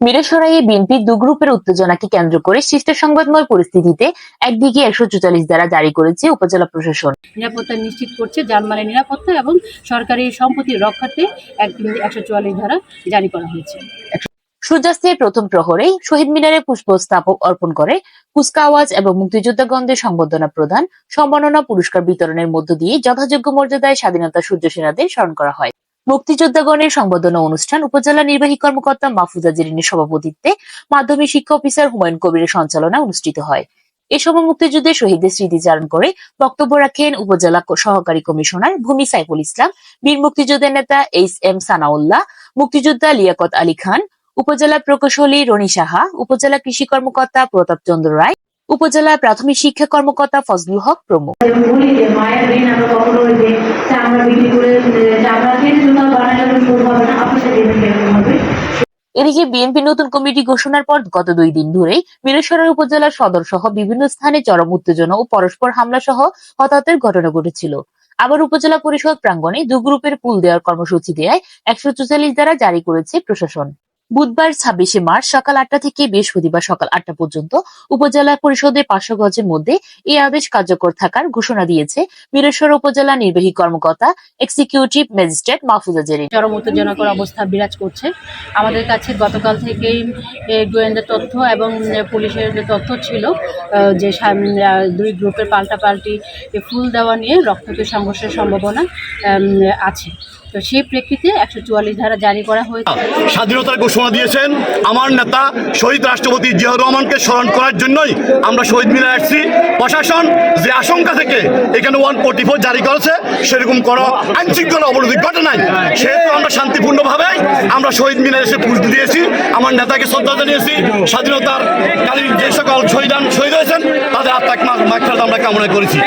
মিরসরাইয়ে BNP দু গ্রুপের উত্তেজনাকে কেন্দ্র করে সৃষ্ট সংবাদময় পরিস্থিতিতে একদিকে একশো চুয়াল্লিশ দ্বারা জারি করেছে উপজেলা প্রশাসন। নিরাপত্তা নিশ্চিত করছে জানমালের নিরাপত্তা এবং সরকারি সম্পত্তির রক্ষার্থে একশো চুয়াল্লিশ ধারা জারি করা হয়েছে। সূর্যাস্তের প্রথম প্রহরে শহীদ মিনারে পুষ্পস্তাপক অর্পণ করে কুচকাওয়াজ এবং মুক্তিযোদ্ধাগণদের সংবর্ধনা প্রদান সম্মাননা পুরস্কার বিতরণের মধ্য দিয়ে যথাযোগ্য মর্যাদায় স্বাধীনতা সূর্য সেনাদের স্মরণ করা হয়। মুক্তিযোদ্ধাগণের সংবর্ধনা অনুষ্ঠান উপজেলা নির্বাহী কর্মকর্তা মাহফুজা জেরিনের সভাপতিত্বে মাধ্যমিক শিক্ষা অফিসার হুমায়ুন কবিরের সঞ্চালনায় অনুষ্ঠিত হয়। এ সময় মুক্তিযুদ্ধের শহীদদের স্মৃতিচারণ করে বক্তব্য রাখেন উপজেলা সহকারী কমিশনার ভূমি সাইফুল ইসলাম, বীর মুক্তিযোদ্ধা নেতা এইচ এম সানাউল্লাহ, মুক্তিযোদ্ধা লিয়াকত আলী খান, উপজেলা প্রকৌশলী রনি সাহা, উপজেলা কৃষি কর্মকর্তা প্রতাপ চন্দ্র রায় উপজেলা প্রাথমিক শিক্ষা কর্মকর্তা ফজলুল হক প্রমুখ। এদিকে বিএনপি নতুন কমিটি ঘোষণার পর গত দুই দিন ধরেই মিরেশ্বরের উপজেলার সদর সহ বিভিন্ন স্থানে চরম উত্তেজনা ও পরস্পর হামলা সহ হতাহতের ঘটনা ঘটেছিল। আবার উপজেলা পরিষদ প্রাঙ্গণে দু গ্রুপের পুল দেওয়ার কর্মসূচি দেয় একশো চুয়াল্লিশ দ্বারা জারি করেছে প্রশাসন। বুধবার ছাব্বিশে মার্চ সকাল আটটা থেকে বৃহস্পতিবার সকাল আটটা পর্যন্ত উপজেলা পরিষদের পাঁচশো গজের মধ্যে এই আদেশ কার্যকর থাকার ঘোষণা দিয়েছে মিরেশ্বর উপজেলা নির্বাহী কর্মকর্তা এক্সিকিউটিভ ম্যাজিস্ট্রেট মাহফুজা জেরিন। চরম উত্তেজনাকর অবস্থা বিরাজ করছে। আমাদের কাছে গতকাল থেকেই গোয়েন্দা তথ্য এবং পুলিশের যে তথ্য ছিল আহ, যে দুই গ্রুপের পাল্টাপাল্টি ফুল দেওয়া নিয়ে রক্তকে সংঘর্ষের সম্ভাবনা আছে। তো সেই প্রেক্ষিতে একশো চুয়াল্লিশ ধারা জারি করা হয়েছে। স্বাধীনতার ঘোষণা দিয়েছেন আমার নেতা শহীদ রাষ্ট্রপতি জিয়াউর রহমানকে স্মরণ করার জন্যই আমরা শহীদ মিলে আসছি। প্রশাসন যে আশঙ্কা থেকে এখানে ওয়ান ফোর্টি ফোর জারি করেছে, সেরকম কোনো আইন শৃঙ্খলা অবনতি ঘটে নাই। সেহেতু আমরা শান্তিপূর্ণভাবে আমরা শহীদ মিনারে এসে পুজো দিয়েছি, আমার নেতাকে শ্রদ্ধা জানিয়েছি, স্বাধীনতার কালীন যে সকল শহীদান শহীদ হয়েছেন, তাদের আত্মাক মাক্ষার আমরা কামনা করেছি।